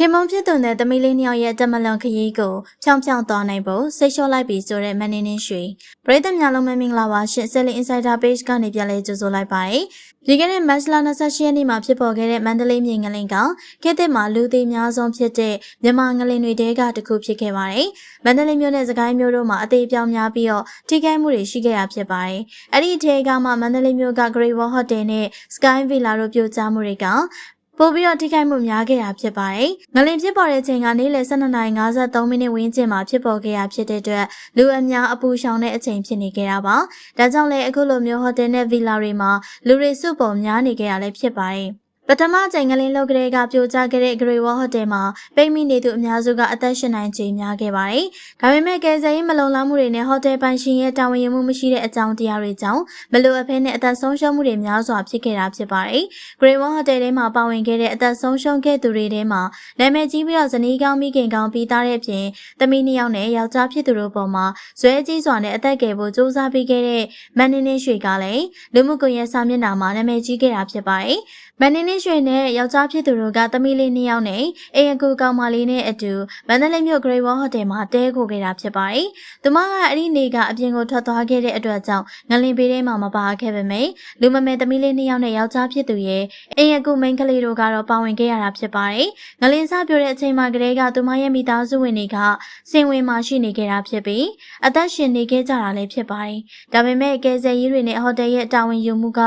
ခင်မုံဖြစ်သူနဲ့သမီးလေးနှစ်ယောက်ရဲ့တက်မလွန်ခရီးကိုဖြောင်းဖြောင်းသွားနိုင်ဖို့စိတ်လျှော့လိုက်ပြီဆိုတဲ့မန်းနေနေရွှေပရိသတ်များလုံးမင်္ဂလာပါရှင် Selling Insider Page ကနေပြန်လဲကြိုဆိုလိုက်ပါတယ်ဒီကနေ့မတ်လ28ရက်နေ့မှာဖြစ်ပေါ်ခဲ့တဲ့မန္တလေးမြေငလင်ကခေတ်သစ်မှာလူသိများဆုံးဖြစ်တဲ့မြန်မာငလင်တွေတဲကတစ်ခုဖြစ်ခဲ့ပါတယ်မန္တလေးမြို့နဲ့စကိုင်းမြို့တို့မှာအသေးပြောင်းများပြီးတော့ထိခိုက်မှုတွေရှိခဲ့တာဖြစ်ပါတယ်အဲ့ဒီထဲကမှမန္တလေးမြို့က Great Wall Hotel နဲ့ Sky Villa တို့ပြိုကျမှုတွေက ပို့ပြီးတော့ထိခိုက်မှုများခဲ့တာဖြစ်ပါတယ်။ငလင်ဖြစ်ပေါ်တဲ့ချိန်ကနေ့လယ်12:53မိနစ်ဝန်းကျင်မှာဖြစ်ပေါ်ခဲ့တာဖြစ်တဲ့အတွက်လူအများအပူရှောင်တဲ့အချိန်ဖြစ်နေခဲ့တာပါ။ဒါကြောင့်လည်းအခုလိုမျိုးဟိုတယ်နဲ့ဗီလာတွေမှာလူတွေစုပုံများနေခဲ့တာလည်းဖြစ်ပါတယ်။ ပထမချိန်ကလေးလောက်ကလေးကပြိုကျခဲ့တဲ့ Grey Wall Hotel မှာပိတ်မိနေသူအများစုကအသက်ရှင်နိုင်ချိန်များခဲ့ပါတယ်။ဒါပေမဲ့ကယ်ဆယ်ရေးမလုံလောက်မှုတွေနဲ့ဟိုတယ်ပိုင်ရှင်ရဲ့တာဝန်ယူမှုမရှိတဲ့အကြောင်းတရားတွေကြောင့်မလိုအပ်ဘဲနဲ့အသက်ဆုံးရှုံးမှုတွေများစွာဖြစ်ခဲ့တာဖြစ်ပါတယ်။ Grey Wall Hotel ထဲမှာပါဝင်ခဲ့တဲ့အသက်ဆုံးရှုံးခဲ့သူတွေထဲမှာနာမည်ကြီးပြီးတော့ဇနီးကောင်းမိခင်ကောင်းပြီးသားတဲ့အပြင်သမီးနှစ်ယောက်နဲ့ယောက်ျားဖြစ်သူတို့ပေါ်မှာဇွဲကြီးစွာနဲ့အသက်ကယ်ဖို့စူးစမ်းပေးခဲ့တဲ့မန်နေနေရွှေကလည်းလူမှုကွန်ရက်စာမျက်နှာမှာနာမည်ကြီးခဲ့တာဖြစ်ပါတယ်။ မန်နေနေရွှေနဲ့ယောက်ျားဖြစ်သူတို့ကသမီးလေးနှစ်ယောက်နဲ့အိမ်အကူကောင်မလေးနဲ့အတူမန္တလေးမြို့ Great Wall Hotel မှာတဲခိုခဲ့တာဖြစ်ပါတယ်။သူမကအဲ့ဒီနေ့ကအပြင်ကိုထွက်သွားခဲ့တဲ့အတွက်ကြောင့်ငလင်ပေးထဲမှာမပါခဲ့ပေမယ့်လူမမဲသမီးလေးနှစ်ယောက်နဲ့ယောက်ျားဖြစ်သူရဲ့အိမ်အကူမိန်းကလေးတို့ကတော့ပါဝင်ခဲ့ရတာဖြစ်ပါတယ်။ငလင်စပြိုတဲ့အချိန်မှာကလေးကသူမရဲ့မိသားစုဝင်တွေကစင်ဝင်မှာရှိနေခဲ့တာဖြစ်ပြီးအသက်ရှင်နေခဲ့ကြတာလည်းဖြစ်ပါတယ်။ဒါပေမဲ့ကယ်ဆယ်ရေးတွေနဲ့ဟိုတယ်ရဲ့တာဝန်ယူမှုက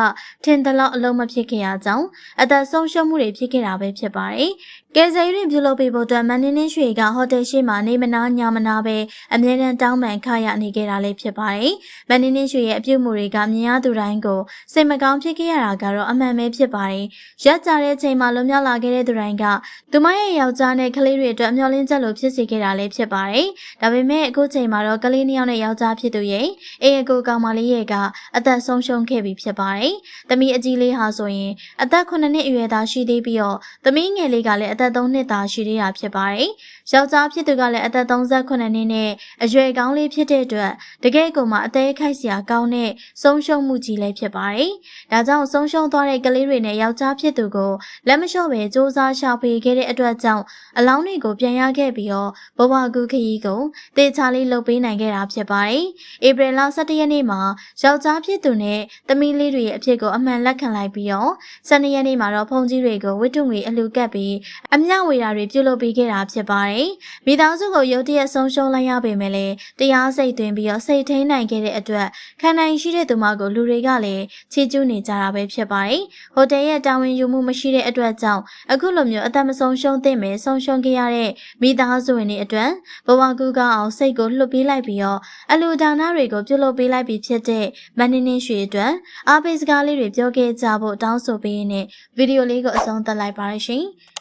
ထင်သလောက်အလုံးမဖြစ်ခဲ့ရကြောင်းအသက်ဆုံးရှုံးမှုတွေဖြစ်ခဲ့တာပဲဖြစ်ပါတယ်။ ကယ်ဆယ်ရေးပြုလုပ်ပေးဖို့အတွက်မန်နင်းနှင်းရွှေကဟိုတယ်ရှိမှနေမနာညမနာပဲအမြဲတမ်းတောင်းပန်ခရနေခဲ့တာလည်းဖြစ်ပါတယ်။မန်နင်းနှင်းရွှေရဲ့အပြုတ်မှုတွေကမြင်ရသူတိုင်းကိုစိတ်မကောင်းဖြစ်ခဲ့ရတာကတော့အမှန်ပဲဖြစ်ပါတယ်။ရက်ကြတဲ့ချိန်မှာလွန်မြောက်လာခဲ့တဲ့သူတိုင်းကသူမရဲ့ယောက်ျားနဲ့ကလေးတွေအတွက်မျှော်လင့်ချက်လိုဖြစ်စေခဲ့တာလည်းဖြစ်ပါတယ်။ဒါပေမဲ့အခုချိန်မှာတော့ကလေးနှစ်ယောက်နဲ့ယောက်ျားဖြစ်သူရဲ့အိမ်အကူကောင်မလေးရဲ့ကအသက်ဆုံးရှုံးခဲ့ပြီဖြစ်ပါတယ်။တမီးအကြီးလေးဟာဆိုရင်အသက်9နှစ်အရွယ်သားရှိသေးပြီးတော့သမီးငယ်လေးကလည်းအသက်3နှစ်သားရှိသေးတာဖြစ်ပါတယ်။ယောက်ျားဖြစ်သူကလည်းအသက်38နှစ်နဲ့အရွယ်ကောင်းလေးဖြစ်တဲ့အတွက်တကယ်ကိုမှအသေးခိုက်စရာကောင်းတဲ့ဆုံးရှုံးမှုကြီးလည်းဖြစ်ပါတယ်။ဒါကြောင့်ဆုံးရှုံးသွားတဲ့ကလေးတွေနဲ့ယောက်ျားဖြစ်သူကိုလက်မလျှော့ပဲစူးစမ်းရှာဖွေခဲ့တဲ့အတွက်ကြောင့်အလောင်းတွေကိုပြန်ရခဲ့ပြီးတော့ဘဝကူခရီးကိုတေချာလေးလုပ်ပေးနိုင်ခဲ့တာဖြစ်ပါတယ်။ဧပြီလ17ရက်နေ့မှာယောက်ျားဖြစ်သူနဲ့သမီးလေးတွေရဲ့အဖြစ်ကိုအမှန်လက်ခံလိုက်ပြီးတော့12ရက်နေ့မှာတော့ဖုန်ကြီးတွေကိုဝတ္ထုငွေအလှူကပ်ပြီးအမျှဝေတာတွေပြုလုပ်ပေးခဲ့တာဖြစ်ပါတယ်။မိသားစုကိုရုတ်တရက်ဆုံးရှုံးလိုက်ရပေမဲ့လည်းတရားစိတ်သွင်းပြီးတော့စိတ်ထိန်နိုင်ခဲ့တဲ့အတွက်ခံနိုင်ရှိတဲ့သူမကိုလူတွေကလည်းချီးကျူးနေကြတာပဲဖြစ်ပါတယ်။ဟိုတယ်ရဲ့တာဝန်ယူမှုမရှိတဲ့အတွက်ကြောင့်အခုလိုမျိုးအသက်မဆုံးရှုံးသင့်ပဲဆုံးရှုံးခဲ့ရတဲ့မိသားစုဝင်တွေအတွက်ဘဝကူကအောင်စိတ်ကိုလွတ်ပေးလိုက်ပြီးတော့အလူဒါနတွေကိုပြုလုပ်ပေးလိုက်ပြီးဖြစ်တဲ့မန်နင်းနှင်းရွှေအတွက်အားပေးစကားလေးတွေပြောခဲ့ကြဖို့တောင်းဆိုပေးရင်းနဲ့ဗီဒီယိုလေးကိုအဆုံးသတ်လိုက်ပါရရှင်။